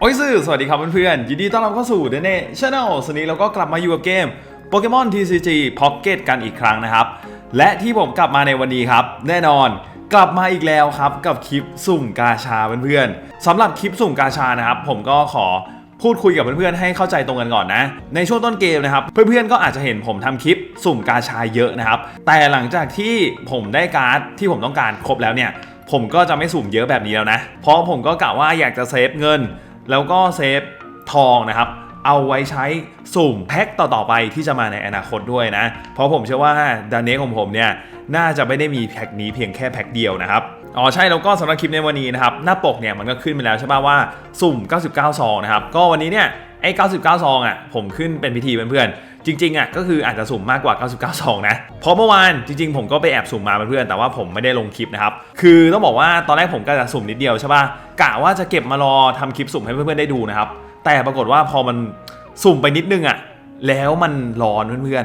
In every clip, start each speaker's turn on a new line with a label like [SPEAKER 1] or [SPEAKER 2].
[SPEAKER 1] โอ้ยสื่อสวัสดีครับเพื่อนๆยินดีต้อนรับเข้าสู่เดเน่ชาแนลสนี้เราก็กลับมาอยู่กับเกมโปเกมอน TCG Pocket กันอีกครั้งนะครับ และที่ผมกลับมาในวันนี้ครับ แน่นอนกลับมาอีกแล้วครับกับคลิปสุ่มกาชาเพื่อนๆสำหรับคลิปสุ่มกาชานะครับ ผมก็ขอพูดคุยกับเพื่อนๆให้เข้าใจตรงกันก่อนนะ ในช่วงต้นเกมนะครับ เพื่อนๆก็อาจจะเห็นผมทำคลิปสุ่มกาชาเยอะนะครับ แต่หลังจากที่ผมได้การ์ดที่ผมต้องการครบแล้วเนี่ย ผมก็จะไม่สุ่มเยอะแบบนี้แล้วนะ เพราะผมก็กะว่าอยากจะเซฟเงิน แล้วก็เซฟทองนะครับ เอาไว้ใช้สุ่มแพ็คต่อๆไปที่จะมาในอนาคตด้วยนะ เพราะผมเชื่อว่าดานเนของผมเนี่ยน่าจะไม่ได้มีแพ็คนี้เพียงแค่แพ็คเดียวนะครับอ๋อใช่แล้วก็สำหรับคลิปในวันนี้นะครับหน้าปกเนี่ยมันก็ขึ้นไปแล้วใช่ป่ะว่าสุ่ม 99 ซองนะครับก็วันนี้เนี่ยไอ้ 99 ซองอะผมขึ้นเป็นพิธีเพื่อนๆ จริงๆอะก็คืออาจจะสุ่มมากกว่า 99ซองนะ เพราะเมื่อวานจริง ๆ ผมก็ไปแอบสุ่มมาเพื่อนแต่ว่าผมไม่ได้ลงคลิปนะครับ คือต้องบอกว่าตอนแรกผมก็จะสุ่มนิดเดียวใช่ป่ะกะว่าจะเก็บมารอทำคลิปสุ่มให้เพื่อนๆได้ดูนะครับ แต่ปรากฏว่าพอมันสุ่มไปนิดนึงอะแล้วมันร้อนเพื่อน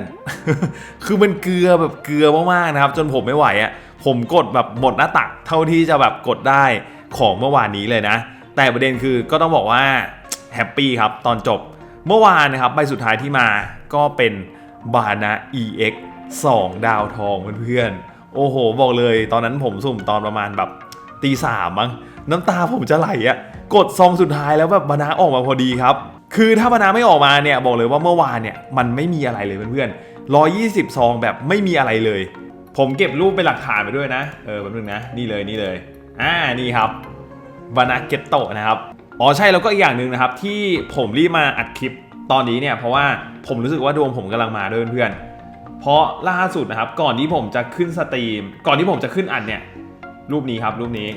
[SPEAKER 1] ๆ คือมันเกลือแบบเกลือมากๆนะครับ จนผมไม่ไหวอะ ผมกดแบบหมดหน้าตักเท่าที่จะแบบกดได้ของเมื่อวานนี้เลยนะ แต่ประเด็นคือก็ต้องบอกว่าแฮปปี้ครับตอนจบ เมื่อวานนะครับใบสุดท้ายที่มาก็เป็นบานะ EX 2 ดาวทองเพื่อนๆ โอ้โห บอกเลย ตอนนั้นผมสุ่มตอนประมาณแบบตีสามมั้งน้ำตาผมจะไหลอะกดซองสุดท้ายแล้วแบบบานะออกมาพอดีครับ คือถ้าบานะไม่ออกมาเนี่ยบอกเลยว่าเมื่อวานเนี่ยมันไม่มีอะไรเลยเพื่อนๆ120ซองแบบไม่มีอะไรเลย ผมเก็บรูปเป็นหลักฐานไปด้วยนะ เออแป๊บนึงนะ นี่เลยนี่เลย อ่านี่ครับบานาเกตโตนะครับ อ๋อใช่แล้วก็อีกอย่างหนึ่งนะครับ ที่ผมรีบมาอัดคลิปตอนนี้เนี่ยเพราะว่าผมรู้สึกว่าดวงผมกำลังมาด้วยเพื่อนๆเพราะล่าสุดนะครับ ก่อนที่ผมจะขึ้นสตรีม ก่อนที่ผมจะขึ้นอัดเนี่ยรูปนี้ครับรูปนี้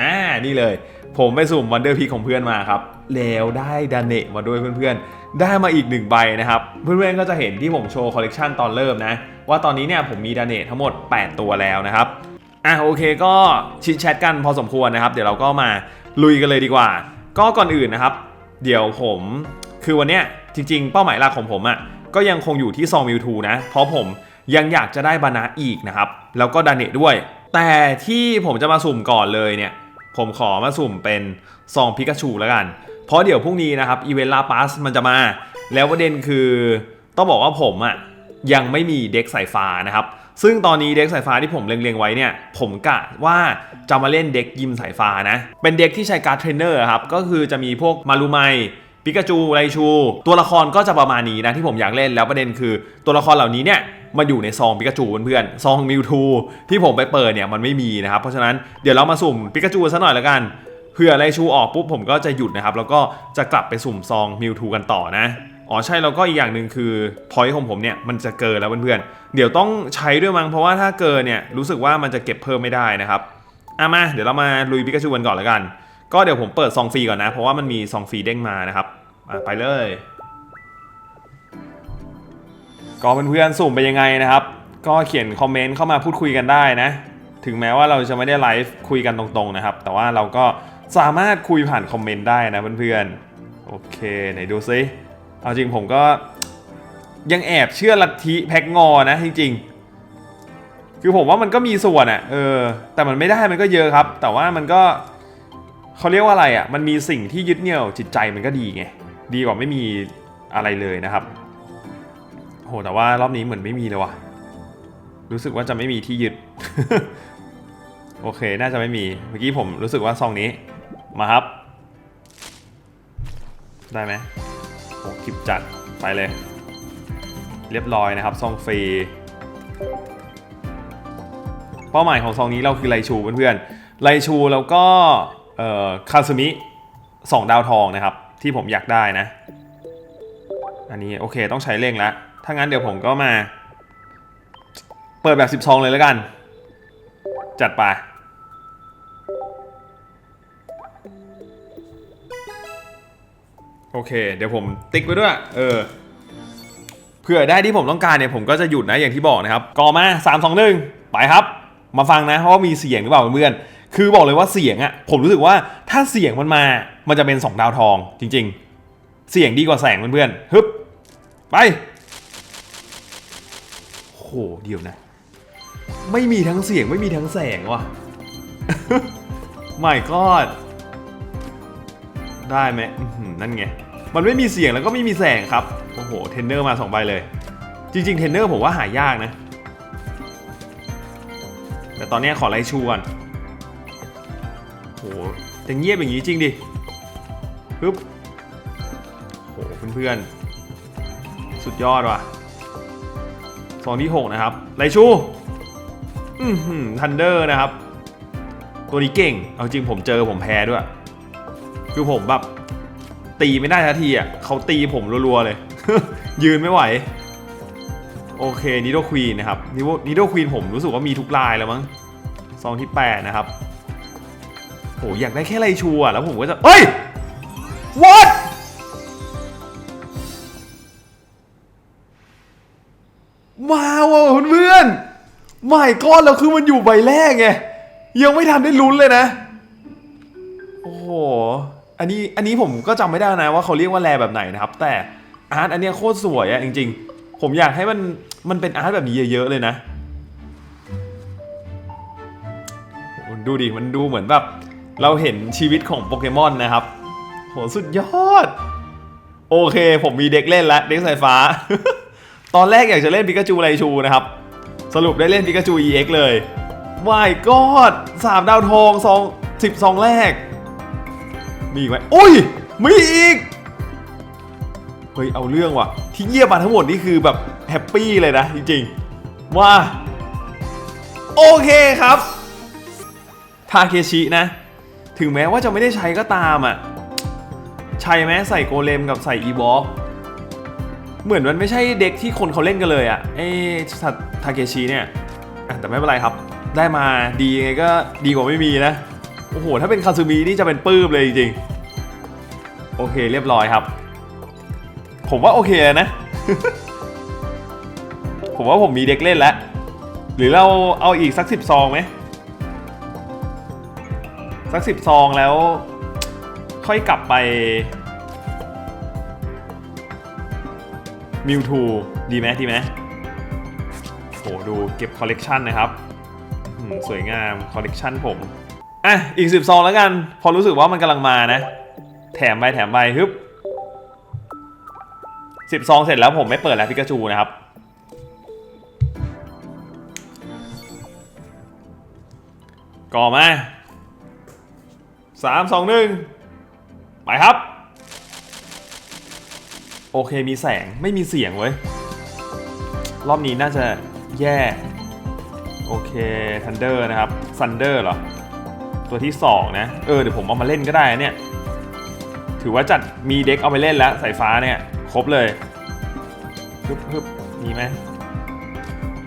[SPEAKER 1] อ่านี่เลย ผมไปสุ่มวันเดอร์พีของเพื่อนมาครับแล้วได้ดาเนะมาด้วยเพื่อนๆ ได้มาอีกหนึ่งใบนะครับ เพื่อนๆก็จะเห็นที่ผมโชว์คอลเลกชันตอนเริ่มนะ ว่าตอนนี้เนี่ยผมมีดาเนะทั้งหมด 8 ตัวแล้วนะครับอะโอเคก็ชิดแชทกันพอสมควรนะครับ เดี๋ยวเราก็มาลุยกันเลยดีกว่า ก็ก่อนอื่นนะครับ เดี๋ยวผมคือวันเนี้ยจริง ๆ เป้าหมายหลักของผมอะ่ะก็ยังคงอยู่ที่ซองมิวทูนะ เพราะผมยังอยากจะได้บานาอีกนะครับ แล้วก็ดาเนด้วย แต่ที่ผมจะมาสุ่มก่อนเลยเนี่ย ผมขอมาสุ่มเป็นซองพิกาชูแล้วกัน เพราะเดี๋ยวพรุ่งนี้นะครับอีเวนต์ลาปัสมันจะมา แล้วประเด็นคือต้องบอกว่าผมอะ่ะยังไม่มีเด็กสายฟ้านะครับ ซึ่งตอนนี้เด็กสายฟ้าที่ผมเล็งๆไว้เนี่ย ผมกะว่าจะมาเล่นเด็กยิมสายฟ้านะ เป็นเด็กที่ใช้การ์ดเทรนเนอร์ครับ ก็คือจะมีพวกมารูไมปิกาจูไรชู ตัวละครก็จะประมาณนี้นะที่ผมอยากเล่นแล้วประเด็นคือตัวละครเหล่านี้เนี่ยมาอยู่ในซองปิกาจูเพื่อนๆซองมิวทูที่ผมไปเปิดเนี่ยมันไม่มีนะครับเพราะฉะนั้นเดี๋ยวเรามาสุ่มปิกาจูซะหน่อยละกันเผื่อไรชูออกปุ๊บผมก็จะหยุดนะครับแล้วก็จะกลับไปสุ่มซองมิวทูกันต่อนะ อ๋อใช่แล้วก็อีกอย่างหนึ่งคือพอยต์ของผมเนี่ยมันจะเกินแล้วเพื่อนๆเดี๋ยวต้องใช้ด้วยมั้งเพราะว่าถ้าเกินเนี่ยรู้สึกว่ามันจะเก็บเพิ่มไม่ได้นะครับอะมาเดี๋ยวเรามาลุยปิกาจูกันก่อนแล้วกัน ก็เดี๋ยวผมเปิดซองฟรีก่อนนะ เพราะว่ามันมีซองฟรีเด้งมานะครับอะไปเลยก็เพื่อนๆสุ่มไปยังไงนะครับ ก็เขียนคอมเมนต์เข้ามาพูดคุยกันได้นะ ถึงแม้ว่าเราจะไม่ได้ไลฟ์คุยกันตรงๆนะครับ แต่ว่าเราก็สามารถคุยผ่านคอมเมนต์ได้นะเพื่อนๆโอเคไหนดูซิ เอาจริงผมก็ยังแอบเชื่อลัทธิแพ็กงอนะจริงๆ คือผมว่ามันก็มีส่วนอะเออแต่มันไม่ได้มันก็เยอะครับ แต่ว่ามันก็เขาเรียกว่าอะไรอะมันมีสิ่งที่ยึดเหนี่ยวจิตใจมันก็ดีไงดีกว่าไม่มีอะไรเลยนะครับโหแต่ว่ารอบนี้เหมือนไม่มีเลยว่ะรู้สึกว่าจะไม่มีที่ยึด โอเค น่าจะไม่มี เมื่อกี้ผมรู้สึกว่าซองนี้ มาครับ ได้ไหม โอ้คลิปจัดไปเลย เรียบร้อยนะครับซองฟรีเป้าหมายของซองนี้เราคือไลชูเพื่อนๆไลชูแล้วก็คาซึมิสองดาวทองนะครับ ที่ผมอยากได้นะ อันนี้โอเคต้องใช้เร่งแล้วถ้างั้นเดี๋ยวผมก็มา เปิดแบบ10ซองเลยแล้วกัน จัดไป เค เดี๋ยวผมติ๊กไว้ด้วย เออเผื่อได้ที่ผมต้องการเนี่ยผมก็จะหยุดนะอย่างที่บอกนะครับก่อมา 3 2 1 ไปครับ มาฟังนะเพราะว่ามีเสียงหรือเปล่าเพื่อนคือบอกเลยว่าเสียงอะผมรู้สึกว่าถ้าเสียงมันมามันจะเป็น 2 ดาวทองจริง ๆ เสียงดีกว่าแสงเพื่อนๆฮึบไปโหเดี๋ยวนะ ไม่มีทั้งเสียงไม่มีทั้งแสงว่ะไม่กอดได้ไหมนั่นไง มันไม่มีเสียงแล้วก็ไม่มีแสงครับ โอ้โห เทนเนอร์มาสองใบเลย จริงๆ เทนเนอร์ผมว่าหายากนะ แต่ตอนนี้ขอไล่ชูก่อนโหจะเงียบอย่างนี้จริงดิปึ๊บโหเพื่อนๆ สุดยอดว่ะซองที่หกนะครับไลชู อือหือทันเดอร์นะครับ ตัวนี้เก่ง เอาจริงผมเจอผมแพ้ด้วย คือผมแบบ ตีไม่ได้ทันทีอะเขาตีผมรัวๆเลย ยืนไม่ไหว โอเคนิโดควีนนะครับนิโดควีนผมรู้สึกว่ามีทุกลายแล้วมั้งซองที่8นะครับโหอยากได้แค่ไรชัวแล้วผมก็จะเอ้ย what มาว่ะเพื่อนๆไม่ก้อนแล้วคือมันอยู่ใบแรกไง ยังไม่ทันได้ลุ้นเลยนะ โอ้โห อันนี้อันนี้ผมก็จำไม่ได้นะว่าเขาเรียกว่าแรแบบไหนนะครับ แต่อาร์ตอันเนี้ยโคตรสวยอะจริง ๆ ผมอยากให้มันมันเป็นอาร์ตแบบนี้เยอะๆเลยนะ ดูดิมันดูเหมือนแบบเราเห็นชีวิตของโปเกมอนนะครับ โหสุดยอด โอเค ผมมีเด็กเล่นแล้วเด็กสายฟ้า ตอนแรกอยากจะเล่นปิกาจูไรชูนะครับ สรุปได้เล่นปิกาจู EX เลย วายกอดสามดาวทองสองสิบซองแรก มีอีกไหมอุ้ยมีอีกเฮ้ยเอาเรื่องว่ะ ที่เงียบมาทั้งหมดนี่คือแบบแฮปปี้เลยนะ จริงๆว่าโอเคครับทาเคชินะ ถึงแม้ว่าจะไม่ได้ใช้ก็ตามอะ ใช่ไหมใส่โกเลมกับใส่อีบอเหมือนมันไม่ใช่เด็กที่คนเขาเล่นกันเลยอะไอ้ทาเคชิเนี่ยแต่ไม่เป็นไรครับ ได้มาดียังไงก็ดีกว่าไม่มีนะ โอ้โห ถ้าเป็นคาซูมินี่จะเป็นปื้มเลยจริงๆ โอเคเรียบร้อยครับ ผมว่าโอเคนะ ผมว่าผมมีเด็กเล่นแล้ว หรือเราเอาอีกสักสิบซองไหม สักสิบซองแล้ว ค่อยกลับไปมิวทูดีไหมดีไหมโหดูเก็บคอลเลกชันนะครับ สวยงามคอลเลกชันผม อะอีกสิบซองแล้วกัน พอรู้สึกว่ามันกำลังมานะ แถมไปแถมไปฮึบสิบซองเสร็จแล้วผมไม่เปิดแล้วพิกาจูนะครับ ก่อมาสามสองหนึ่งไปครับ โอเคมีแสงไม่มีเสียงเว้ย รอบนี้น่าจะแย่ โอเคทันเดอร์นะครับซันเดอร์เหรอ ตัวที่ 2 นะ เออเดี๋ยวผมเอามาเล่นก็ได้เนี่ย ถือว่าจัดมีเด็กเอาไปเล่นแล้วสายฟ้าเนี่ย ครบเลยฮึบฮึบมีไหม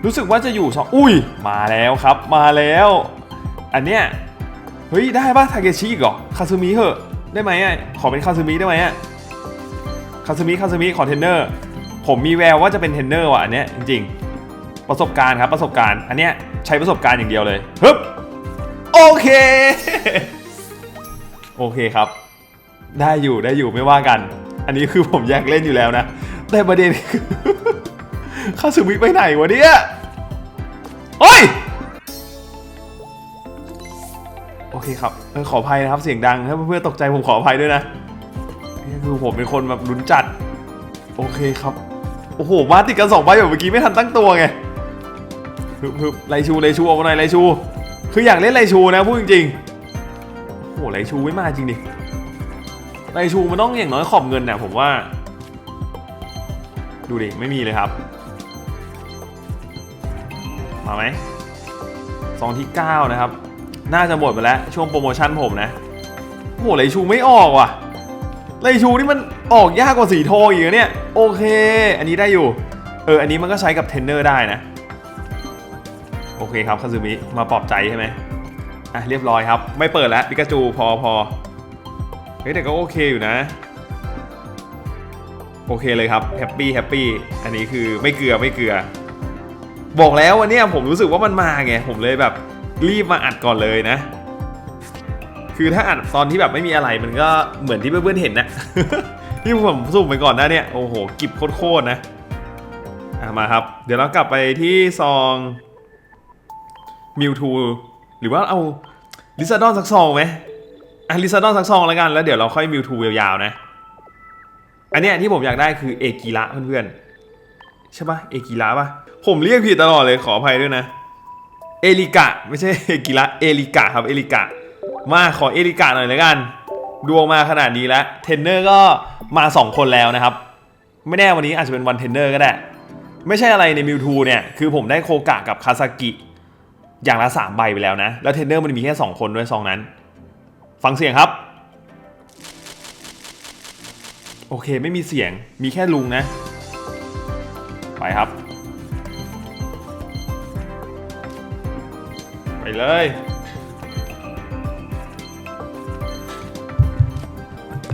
[SPEAKER 1] รู้สึกว่าจะอยู่สองอุ้ยมาแล้วครับมาแล้ว อันเนี้ยเฮ้ยได้ปะทาเกชิอีกเหรอคาซูมิเหอะได้ไหมอะขอเป็นคาซูมิได้ไหมอะคาซูมิคาซูมิขอเทนเนอร์ ผมมีแววว่าจะเป็นเทนเนอร์ว่ะอันเนี้ยจริงๆ ประสบการณ์ครับประสบการณ์ อันเนี้ยใช้ประสบการณ์อย่างเดียวเลยฮึบ โอเค โอเคครับ ได้อยู่ได้อยู่ไม่ว่ากัน อันนี้คือผมอยากเล่นอยู่แล้วนะ แต่ประเด็นคือคาสึมิไปไหนวะเนี่ยโอ้ย โอเคครับขออภัยนะครับเสียงดังถ้าเพื่อนๆตกใจผมขออภัยด้วยนะนี่คือผมเป็นคนแบบลุ้นจัด โอเคครับ โอ้โห มาติดกันสองใบแบบเมื่อกี้ไม่ทันตั้งตัวไงฮึบฮึบไลชูไลชูออกมาหน่อยไลชู คืออยากเล่นไลชูนะพูดจริงๆโอ้โหไลชูไม่มาจริงดิไลชูมันต้องอย่างน้อยขอบเงินน่ะผมว่า ดูดิ ไม่มีเลยครับ มาไหมซองที่ 9 นะครับ น่าจะหมดไปแล้ว ช่วงโปรโมชั่นผมนะโอ้โหไลชูไม่ออกว่ะไลชูนี่มันออกยากกว่าสีทองอีกเนี่ย โอเค อันนี้ได้อยู่ เออ อันนี้มันก็ใช้กับเทรนเนอร์ได้นะ โอเคครับคาซูมิมาปลอบใจใช่ไหมอะเรียบร้อยครับ ไม่เปิดแล้วปิกาจูพอพอเฮ้ยแต่ก็โอเคอยู่นะ โอเคเลยครับแฮปปี้แฮปปี้อันนี้คือไม่เกลือไม่เกลือ บอกแล้ววันนี้ผมรู้สึกว่ามันมาไงผมเลยแบบรีบมาอัดก่อนเลยนะ คือถ้าอัดตอนที่แบบไม่มีอะไรมันก็เหมือนที่เพื่อนๆเห็นนะที่ผมสุ่มไปก่อนหนะเนี่ยโอ้โหกิบโคตรๆนะอะมาครับ เดี๋ยวเรากลับไปที่ซอง มิวทูหรือว่าเอาลิซาดอนสักซองไหมอะลิซาดอนสักซองแล้วกัน แล้วเดี๋ยวเราค่อยมิวทูยาวๆนะ อันเนี้ยที่ผมอยากได้คือเอกิระเพื่อนๆ ใช่ปะเอกิระปะผมเรียกผิดตลอดเลยขออภัยด้วยนะ เอลิกะ ไม่ใช่เอกิระเอลิกะครับเอลิกะ มาขอเอลิกะหน่อยแล้วกันดวงมาขนาดนี้แล้วเทนเนอร์ก็มา 2 คนแล้วนะครับ ไม่แน่วันนี้อาจจะเป็นวันเทนเนอร์ก็ได้ ไม่ใช่อะไรในมิวทูเนี่ย คือผมได้โคกะกับคาซากิ อย่างละ 3 ใบไปแล้วนะ แล้วเทรนเนอร์มันมีแค่ 2 คนด้วยซองนั้น ฟังเสียงครับ โอเคไม่มีเสียงมีแค่ลุงนะ ไปครับ ไปเลย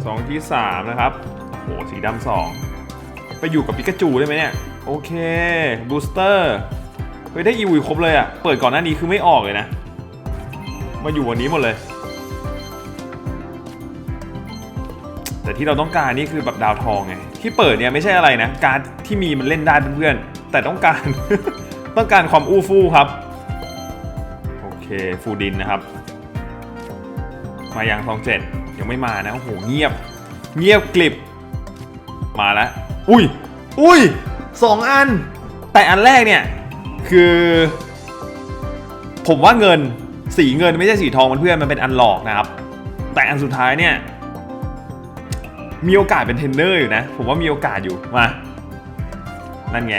[SPEAKER 1] สองที่สามนะครับโหสีดำสองไปอยู่กับปิกาจูได้ไหมเนี่ย โอเคบูสเตอร์ เฮ้ยได้อีวีครบเลยอะ่ะ เปิดก่อนหน้านี้คือไม่ออกเลยนะ มาอยู่วันนี้หมดเลย แต่ที่เราต้องการนี่คือแบบดาวทองไง ที่เปิดเนี่ยไม่ใช่อะไรนะ การที่มีมันเล่นได้เพื่อนๆ แต่ต้องการ ต้องการความอู้ฟู่ครับ โอเคฟูดินนะครับ มายังทองเจ็ดยังไม่มานะ โอ้โหเงียบ เงียบกลิบ มาแล้ว อุ้ย อุ้ยสองอัน แต่อันแรกเนี่ย คือ ผมว่าเงินสีเงินไม่ใช่สีทองมันเพื่อนมันเป็นอันหลอกนะครับ แต่อันสุดท้ายเนี่ย มีโอกาสเป็นเทรนเนอร์อยู่นะ ผมว่ามีโอกาสอยู่มา นั่นไง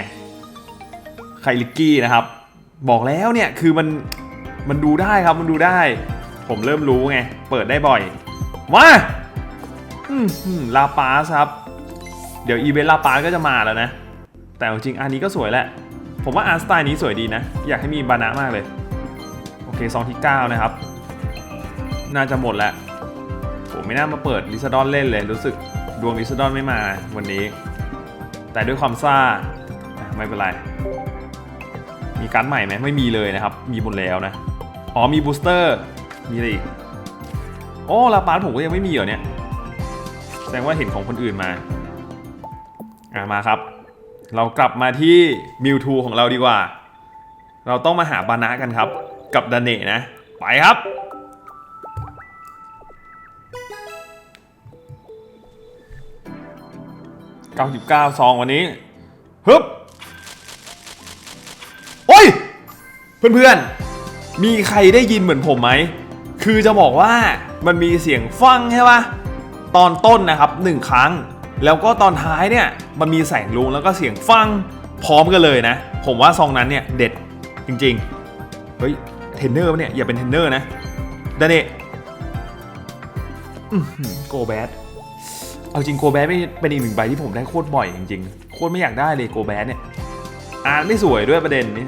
[SPEAKER 1] ไคลิกกี้นะครับ บอกแล้วเนี่ยคือมันมันดูได้ครับมันดูได้ ผมเริ่มรู้ไง เปิดได้บ่อย มาลาปาสครับ เดี๋ยวอีเวนต์ลาปาสก็จะมาแล้วนะ แต่จริงอันนี้ก็สวยแหละ ผมว่าอาร์ตสไตล์นี้สวยดีนะ อยากให้มีบานะมากเลย โอเคซองที่ 9 นะครับ น่าจะหมดแล้วผมไม่น่ามาเปิดลิซาดอนเล่นเลย รู้สึกดวงลิซาดอนไม่มาวันนี้ แต่ด้วยความซ่าไม่เป็นไร มีการ์ดใหม่ไหมไม่มีเลยนะครับ มีหมดแล้วนะ อ๋อมีบูสเตอร์ มีอะไรอีกโอ้ลาปาร์ผมก็ยังไม่มีเหรอเนี่ย แสดงว่าเห็นของคนอื่นมา อะมาครับ เรากลับมาที่มิวทูของเราดีกว่า เราต้องมาหาบานะกันครับ กับดาเนะนะ ไปครับ 99 ซองวันนี้ฮึบโอ้ย เพื่อนๆ มีใครได้ยินเหมือนผมไหม คือจะบอกว่ามันมีเสียงฟังใช่ปะตอนต้นนะครับหนึ่งครั้ง แล้วก็ตอนท้ายเนี่ยมันมีแสงลุงแล้วก็เสียงฟังพร้อมกันเลยนะ ผมว่าซองนั้นเนี่ยเด็ดจริงๆ เฮ้ยเทนเนอร์ปะเนี่ยอย่าเป็นเทนเนอร์นะดาเนะโกแบดเอาจริงโกแบดเป็นอีกหนึ่งใบที่ผมได้โคตรบ่อยจริงๆ โคตรไม่อยากได้เลยโกแบดเนี่ยอาร์ตไม่สวยด้วยประเด็นนี้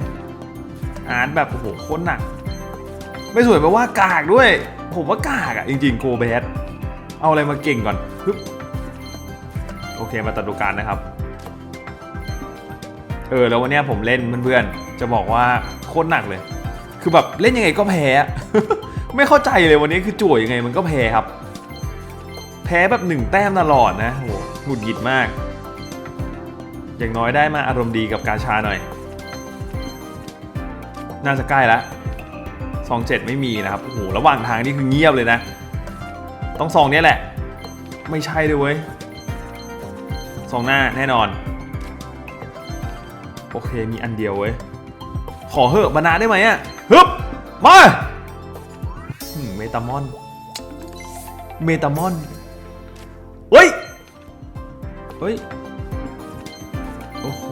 [SPEAKER 1] อาร์ตแบบโอ้โหโคตรหนัก ไม่สวยแปลว่ากากด้วย ผมว่ากากอะจริงๆโกแบดเอาอะไรมาเก่งก่อนปึ๊บ โอเคมาตัดดูการนะครับ เออแล้ววันนี้ผมเล่นเพื่อนๆ จะบอกว่าโคตรหนักเลย คือแบบเล่นยังไงก็แพ้ ไม่เข้าใจเลยวันนี้คือจั่วยังไงมันก็แพ้ครับ แพ้แบบหนึ่งแต้มตลอดนะโหหงุดหงิดมาก อย่างน้อยได้มาอารมณ์ดีกับกาชาหน่อย น่าจะใกล้แล้วซองเจ็ดไม่มีนะครับโอ้โหระหว่างทางนี่คือเงียบเลยนะ ต้องซองนี้แหละ ไม่ใช่เลยเว้ย ซองหน้าแน่นอน โอเคมีอันเดียวเว้ย ขอเหอะบานาได้ไหมอะฮึบมาอืมเมตามอน เมตามอน เฮ้ย เฮ้ย โอ้โห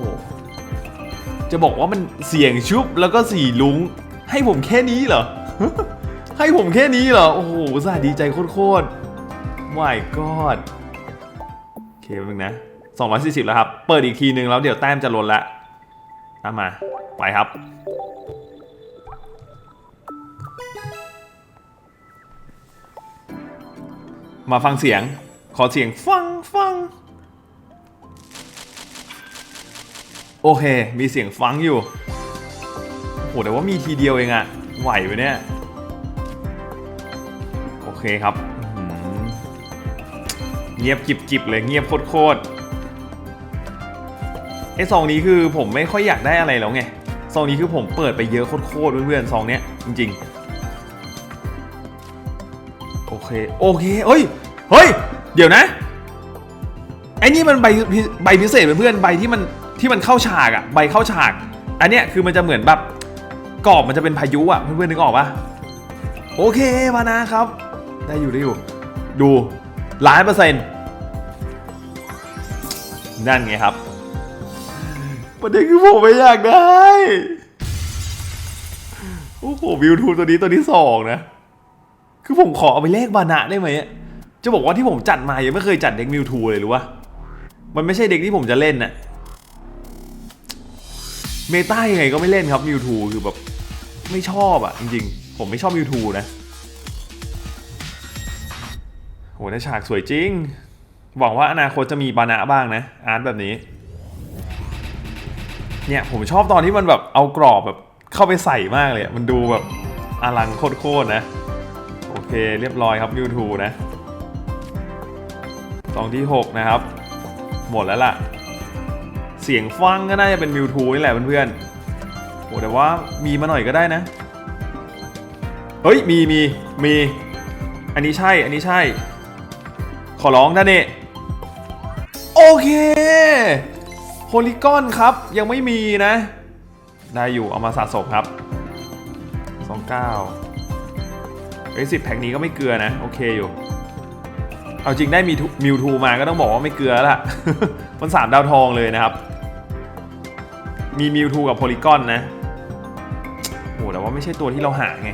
[SPEAKER 1] จะบอกว่ามันเสียงชุบแล้วก็สีลุง ให้ผมแค่นี้เหรอ ให้ผมแค่นี้เหรอ โอ้โหสาดีใจโคตรๆ my god โอเคแป๊บนึงนะ 240 แล้วครับ เปิดอีกทีนึงแล้วเดี๋ยวแต้มจะลดละตามมา ไปครับ มาฟังเสียง ขอเสียงฟังฟัง โอเค มีเสียงฟังอยู่ โห แต่ว่ามีทีเดียวเองอะไหวไหมเนี่ย โอเคครับเงียบกิบกิบเลยเงียบโคตรโคตร ไอซองนี้คือผมไม่ค่อยอยากได้อะไรแล้วไงซองนี้คือผมเปิดไปเยอะโคตรโคตรเพื่อนๆซองเนี้ยจริงๆโอเคโอเคเฮ้ยเฮ้ยเดี๋ยวนะไอ้นี่มันใบใบพิเศษเพื่อนๆใบที่มันที่มันเข้าฉากอะใบเข้าฉาก อันเนี้ยคือมันจะเหมือนแบบกรอบมันจะเป็นพายุอะเพื่อนๆนึกออกปะโอเคมานะครับ ได้อยู่ได้อยู่ ดูล้านเปอร์เซ็นต์นั่นไงครับ ประเด็นคือผมไม่อยากได้ โอ้โหวิวทูตัวนี้ตัวที่สองนะ คือผมขอเอาไปเลขบานะได้ไหมจะบอกว่าที่ผมจัดมายังไม่เคยจัดเด็กมิวทูเลยหรู้ปะมันไม่ใช่เด็กที่ผมจะเล่นน่ะ เมตายังไงก็ไม่เล่นครับมิวทูคือแบบไม่ชอบอะจริงๆ ผมไม่ชอบมิวทูนะโหแต่ฉากสวยจริง หวังว่าอนาคตจะมีบานะบ้างนะ อาร์ตแบบนี้ เนี่ยผมชอบตอนที่มันแบบเอากรอบแบบเข้าไปใส่มากเลย มันดูแบบอลังโคตรๆนะ โอเคเรียบร้อยครับมิวทูนะสองที่ 6 นะครับ หมดแล้วล่ะ เสียงฟังก็น่าจะเป็นมิวทูนี่แหละเพื่อนๆโอ้แต่ว่ามีมาหน่อยก็ได้นะ เฮ้ย มีมีมี อันนี้ใช่ อันนี้ใช่ ขอร้องนะเน่โอเค โพลิกอนครับ ยังไม่มีนะ ได้อยู่เอามาสะสมครับ 29เอ้ยสิแพ็กนี้ก็ไม่เกลือนะ โอเคอยู่ เอาจริงได้มีมิวทูมาก็ต้องบอกว่าไม่เกลือละมันสามดาวทองเลยนะครับ มีมิวทูกับโพลิกอนนะโอ้แต่ว่าไม่ใช่ตัวที่เราหาไง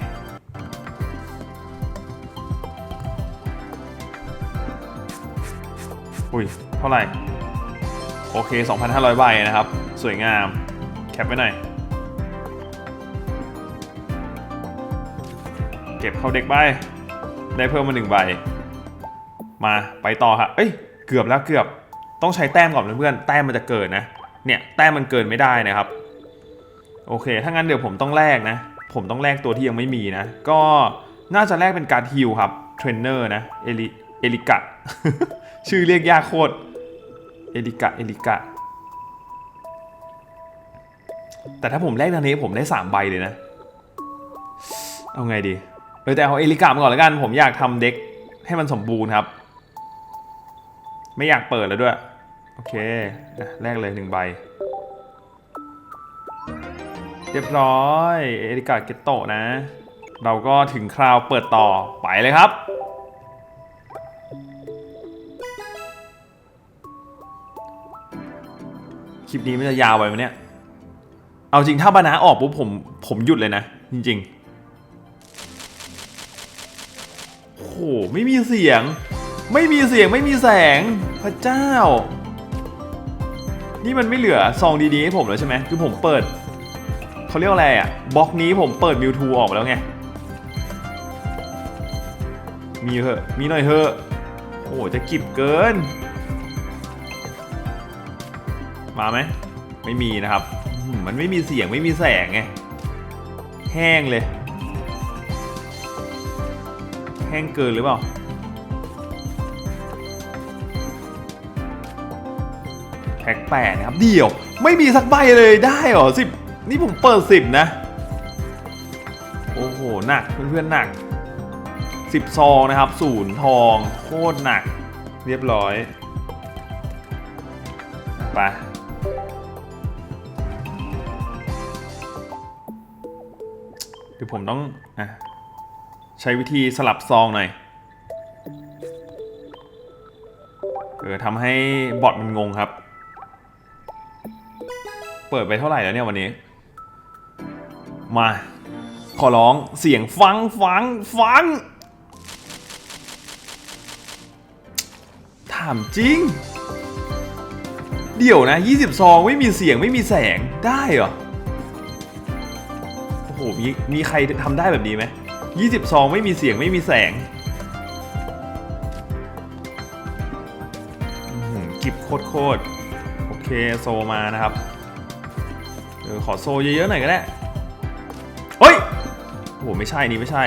[SPEAKER 1] อุ้ยเท่าไหร่ โอเค 2,500 ใบนะครับ สวยงาม แคปไว้หน่อย เก็บเข้าเด็กใบได้เพิ่มมาหนึ่งใบ มาไปต่อครับเอ้ย เกือบแล้วเกือบ ต้องใช้แต้มก่อนเพื่อนๆ แต้มมันจะเกิดนะ เนี่ย แต้มมันเกินไม่ได้นะครับ โอเค ถ้างั้นเดี๋ยวผมต้องแลกนะ ผมต้องแลกตัวที่ยังไม่มีนะ ก็น่าจะแลกเป็นการฮิลครับ เทรนเนอร์นะ เอลิเอลิกะ ชื่อเรียกยากโคตร เอลิกะเอลิกะ แต่ถ้าผมแลกทางนี้ผมได้ 3 ใบเลยนะ เอาไงดีเออแต่เอาเอลิกามาก่อนแล้วกัน ผมอยากทำเด็กให้มันสมบูรณ์ครับ ไม่อยากเปิดแล้วด้วย โอเคแรกเลยหนึ่งใบ เรียบร้อย เอลิกาเกตโตะนะ เราก็ถึงคราวเปิดต่อไปเลยครับ คลิปนี้มันจะยาวไปไหมเนี่ย เอาจริงถ้าบานาออกปุ๊บผมผมหยุดเลยนะ จริงๆโอ้โหไม่มีเสียง ไม่มีเสียงไม่มีแสงพระเจ้า นี่มันไม่เหลือซองดีๆให้ผมแล้วใช่ไหมคือผมเปิดเขาเรียกอะไรอะบล็อกนี้ผมเปิดมิวทูออกแล้วไงมีเหอะมีหน่อยเหอะโอ้จะกิบเกิน มาไหมไม่มีนะครับมมันไม่มีเสียงไม่มีแสงไง แห้งเลย แห้งเกินหรือเปล่า แพ็คแปดนะครับ เดี่ยว ไม่มีสักใบเลยได้เหรอสิบนี่ผมเปิดสิบนะ โอ้โห หนักเพื่อนๆหนักสิบซองนะครับศูนย์ทอง โคตรหนัก เรียบร้อย ไป เดี๋ยวผมต้องอใช้วิธีสลับซองหน่อยเออทำให้บอทมันงงครับ เปิดไปเท่าไหร่แล้วเนี่ยวันนี้ มา ขอร้องเสียงฟังฟังฟังถามจริง เดี๋ยวนะ 20ซองไม่มีเสียงไม่มีแสงได้เหรอ หมีมีใครทำได้แบบนี้ไหม20ซองไม่มีเสียงไม่มีแสงหือกิบโคตรโคตรโอเคโซมานะครับเออขอโซเยอะๆหน่อยก็ได้เฮ้ยโอ้โหไม่ใช่นี่ไม่ใช่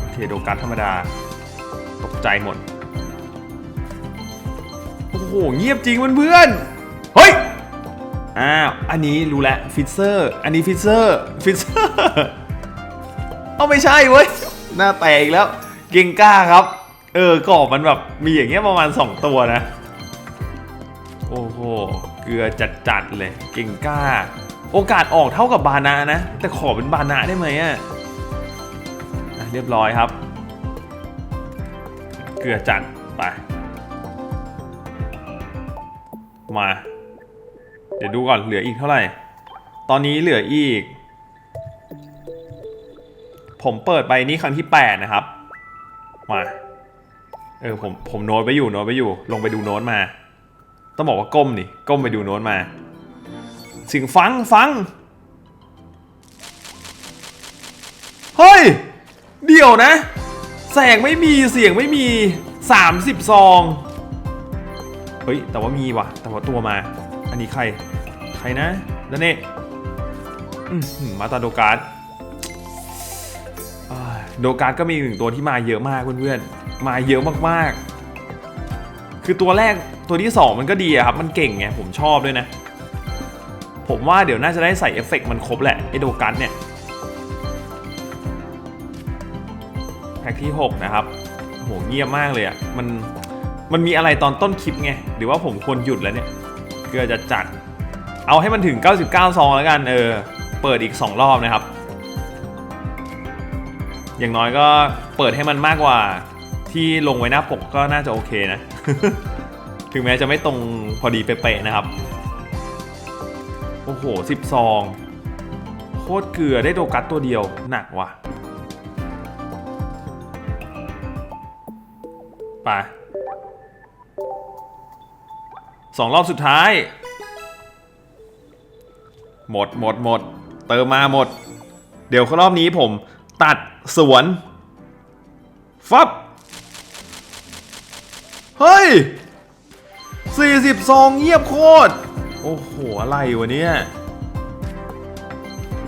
[SPEAKER 1] โอเคโดกัสธรรมดาตกใจหมดโอ้โหเงียบจริงเพื่อนๆ อ้าวอันนี้รู้แล้วฟิเซอร์ อันนี้ฟิเซอร์ฟิเซอร์เอาไม่ใช่เว้ย หน้าแตกแล้ว เก่งกล้าครับ เออกรอบมันแบบมีอย่างเงี้ยประมาณ 2 ตัวนะ โอ้โห เกลือจัดๆเลย เก่งกล้า โอกาสออกเท่ากับบานานะ แต่ขอเป็นบานาได้ไหมอะเรียบร้อยครับ เกลือจัดไป มา เดี๋ยวดูก่อนเหลืออีกเท่าไหร่ ตอนนี้เหลืออีก ผมเปิดไปนี่ครั้งที่ 8 นะครับ มา เออผมผมโน้ตไปอยู่โน้ตไปอยู่ ลงไปดูโน้ตมา ต้องบอกว่าก้มนี่ก้มไปดูโน้ตมาเสิงฟังฟัง เฮ้ย เดี๋ยวนะ แสงไม่มีเสียงไม่มี 30 ซอง เฮ้ย แต่ว่ามีว่ะ แต่ว่าตัวมา อันนี้ใคร ใครนะดนเน่อื้อหือมาตาโดการ์ดโดการ์ดก็มีหนึ่งตัวที่มาเยอะมากเพื่อนๆ มาเยอะมากๆ คือตัวแรกตัวที่ 2 มันก็ดีอะครับ มันเก่งไง ผมชอบด้วยนะ ผมว่าเดี๋ยวน่าจะได้ใส่เอฟเฟกต์มันครบแหละ ไอโดการ์ดเนี่ยแพ็กที่ 6 นะครับโหเงียบมากเลยอะ่ะมันมันมีอะไรตอนต้นคลิปไง หรือว่าผมควรหยุดแล้วเนี่ย เกือจะจัด เอาให้มันถึง 99 ซองแล้วกันเออเปิดอีก 2 รอบนะครับ อย่างน้อยก็เปิดให้มันมากกว่าที่ลงไว้หน้าปกก็น่าจะโอเคนะ ถึงแม้จะไม่ตรงพอดีเป๊ะๆนะครับ โอ้โห10ซองโคตรเกลือได้โดกัสตัวเดียวหนักว่ะไปสองรอบสุดท้าย หมดหมดหมดเติมมาหมด เดี๋ยวรอบนี้ผมตัดสวนฟับเฮ้ย 40ซองเงียบโคตร โอ้โห อะไรวะเนี่ย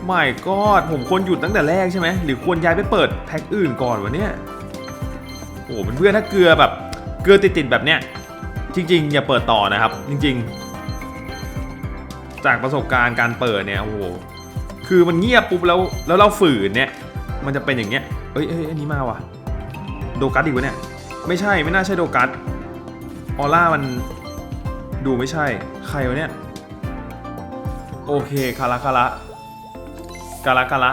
[SPEAKER 1] ไม่ก็ผมควรหยุดตั้งแต่แรกใช่ไหม หรือควรย้ายไปเปิดแพ็คอื่นก่อนวะเนี่ย โอ้โหเพื่อนถ้าเกลือแบบ เกลือติดๆแบบเนี้ย จริง ๆ อย่าเปิดต่อนะครับ จริง ๆ จากประสบการณ์การเปิดเนี่ยโอ้โหคือมันเงียบปุ๊บแล้วแล้วเราฝืนเนี่ย มันจะเป็นอย่างเงี้ยเอ้ยเอ้ยอันนี้มาว่ะโดกัสอีกวะเนี่ยไม่ใช่ไม่น่าใช่โดกัสออร่ามันดูไม่ใช่ใครวะเนี่ยโอเคคาระคาระกาละกาละ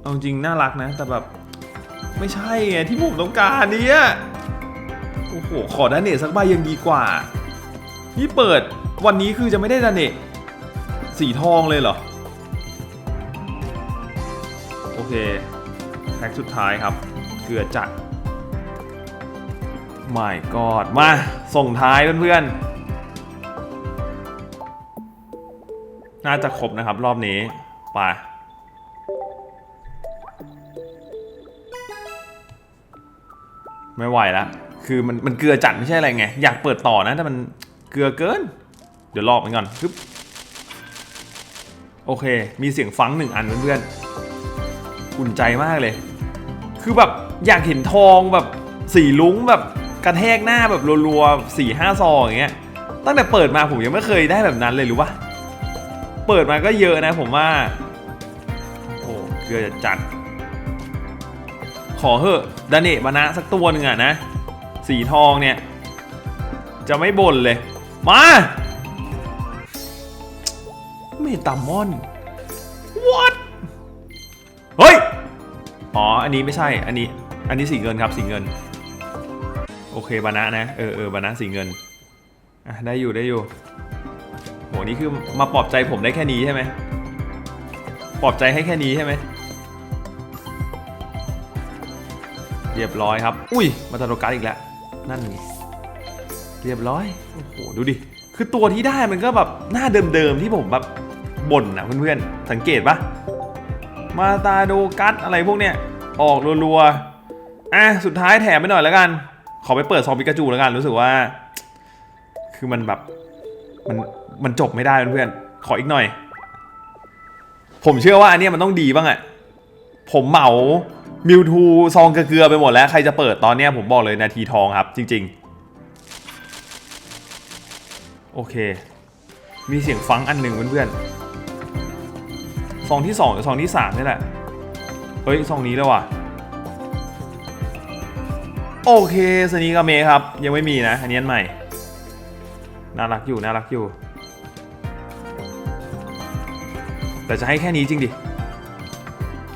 [SPEAKER 1] เอาจริงน่ารักนะ แต่แบบไม่ใช่ไงที่ผมต้องการเนี่ยโอ้โหขอดาเนสักใบยังดีกว่า นี่เปิด วันนี้คือจะไม่ได้ดาเนตสีทองเลยเหรอ โอเค แพ็คสุดท้ายครับ เกลือจัดไม่กอดมา ส่งท้ายเพื่อนๆ น่าจะครบนะครับรอบนี้ไปไม่ไหวและคือมันมันเกลือจัดไม่ใช่อะไรไง อยากเปิดต่อนะแต่มันเกลือเกิน เดี๋ยวลอกมันก่อนปึ๊บโอเค มีเสียงฟังหนึ่งอันเพื่อนๆอุ่นใจมากเลย คือแบบอยากเห็นทองแบบสีลุ้งแบบกระแทกหน้าแบบรัวๆสี่ห้าซองอย่างเงี้ย ตั้งแต่เปิดมาผมยังไม่เคยได้แบบนั้นเลยรู้ปะเปิดมาก็เยอะนะผมว่า โอ้เกลือจะจัด ขอเหอะดาเนะมานะสักตัวหนึ่งอะนะ สีทองเนี่ย จะไม่บ่นเลย มา เมตามอน what เฮ้ย อ๋อ อันนี้ไม่ใช่ อันนี้ อันนี้สีเงินครับสีเงิน โอเคบานะนะ เออเออบานะสีเงิน อะ ได้อยู่ได้อยู่ โห นี่คือมาปลอบใจผมได้แค่นี้ใช่ไหมปลอบใจให้แค่นี้ใช่ไหม เรียบร้อยครับ อุ้ย มาตาโดการ์ดอีกแล้ว นั่นไงเรียบร้อย โอ้โห ดูดิ คือตัวที่ได้มันก็แบบหน้าเดิมๆที่ผมแบบ บ่นนะเพื่อนๆ สังเกตปะมาตาโดกัสอะไรพวกเนี้ยออกรัวๆอะสุดท้ายแถมไปหน่อยแล้วกัน ขอไปเปิดซองปิกาจูแล้วกันรู้สึกว่า คือมันแบบมันมันจบไม่ได้เพื่อนๆขออีกหน่อย ผมเชื่อว่าอันนี้มันต้องดีบ้างอะผมเหมามิวทูซองเกลือไปหมดแล้วใครจะเปิดตอนเนี้ยผมบอกเลยนาทีทองครับ จริง ๆ โอเค มีเสียงฟังอันหนึ่งเพื่อนๆ ซองที่สองหรือซองที่สามนี่แหละ เฮ้ยซองนี้แล้วว่ะ โอเคสนีกาเมครับ ยังไม่มีนะ อันนี้อันใหม่ น่ารักอยู่ น่ารักอยู่ แต่จะให้แค่นี้จริงดิ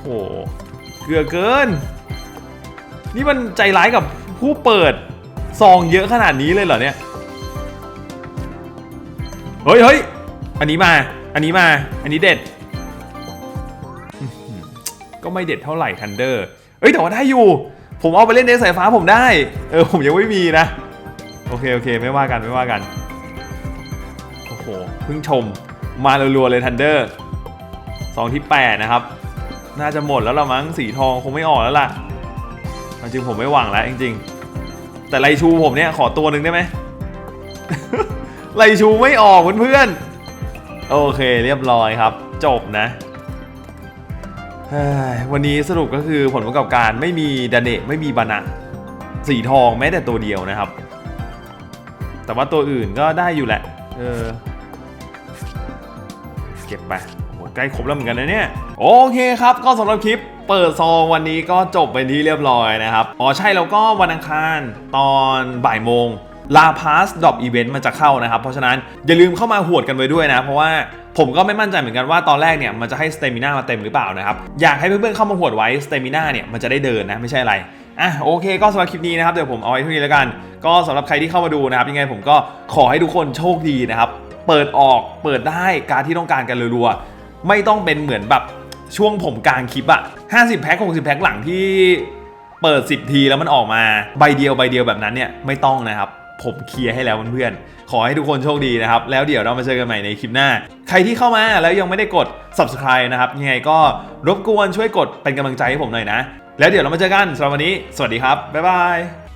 [SPEAKER 1] โอ้เกลือเกิน นี่มันใจร้ายกับผู้เปิดซองเยอะขนาดนี้เลยเหรอเนี่ย เฮ้ยเฮ้ยอันนี้มา อันนี้มา อันนี้เด็ด ก็ไม่เด็ดเท่าไหร่ทันเดอร์เอ้ยแต่ว่าได้อยู่ ผมเอาไปเล่นในสายฟ้าผมได้ เออผมยังไม่มีนะ โอเคโอเคไม่ว่ากันไม่ว่ากัน โอ้โหเพิ่งชมมารัวๆเลยทันเดอร์ซองที่8นะครับ น่าจะหมดแล้วละมั้งสีทองคงไม่ออกแล้วล่ะจริงผมไม่หวังแล้วจริงๆ แต่ไรชูผมเนี่ยขอตัวหนึ่งได้ไหมไรชูไม่ออกเพื่อนๆโอเคเรียบร้อยครับ จบนะ วันนี้สรุปก็คือผลประกอบการไม่มีดาเนะไม่มีบานะสีทองแม้แต่ตัวเดียวนะครับ แต่ว่าตัวอื่นก็ได้อยู่แหละเออเก็บไปโหใกล้ครบแล้วเหมือนกันนะเนี่ย โอเคครับ ก็สำหรับคลิปเปิดซองวันนี้ก็จบไปที่เรียบร้อยนะครับ อ๋อใช่แล้วก็วันอังคารตอนบ่ายโมงลาพาสดอปอีเวนต์มันจะเข้านะครับ เพราะฉะนั้นอย่าลืมเข้ามาหวดกันไว้ด้วยนะ เพราะว่า ผมก็ไม่มั่นใจเหมือนกันว่าตอนแรกเนี่ยมันจะให้สเตมิน่ามาเต็มหรือเปล่านะครับ อยากให้เพื่อนๆเข้ามาหวดไว้สเตมิน่าเนี่ยมันจะได้เดินนะไม่ใช่อะไรอะโอเคก็สำหรับคลิปนี้นะครับเดี๋ยวผมเอาไว้เท่านี้แล้วกัน ก็สำหรับใครที่เข้ามาดูนะครับยังไงผมก็ขอให้ทุกคนโชคดีนะครับเปิดออกเปิดได้การที่ต้องการกันรัวๆไม่ต้องเป็นเหมือนแบบช่วงผมกลางคลิปอะ50แพ็ค60แพ็คหลังที่เปิด 10 ทีแล้วมันออกมาใบเดียวใบเดียวแบบนั้นเนี่ยไม่ต้องนะครับ ผมเคลียร์ให้แล้วเพื่อนๆ ขอให้ทุกคนโชคดีนะครับ แล้วเดี๋ยวเรามาเจอกันใหม่ในคลิปหน้า ใครที่เข้ามาแล้วยังไม่ได้กด subscribe นะครับ ยังไงก็รบกวนช่วยกดเป็นกำลังใจให้ผมหน่อยนะ แล้วเดี๋ยวเรามาเจอกันสำหรับวันนี้ สวัสดีครับ บ๊ายบาย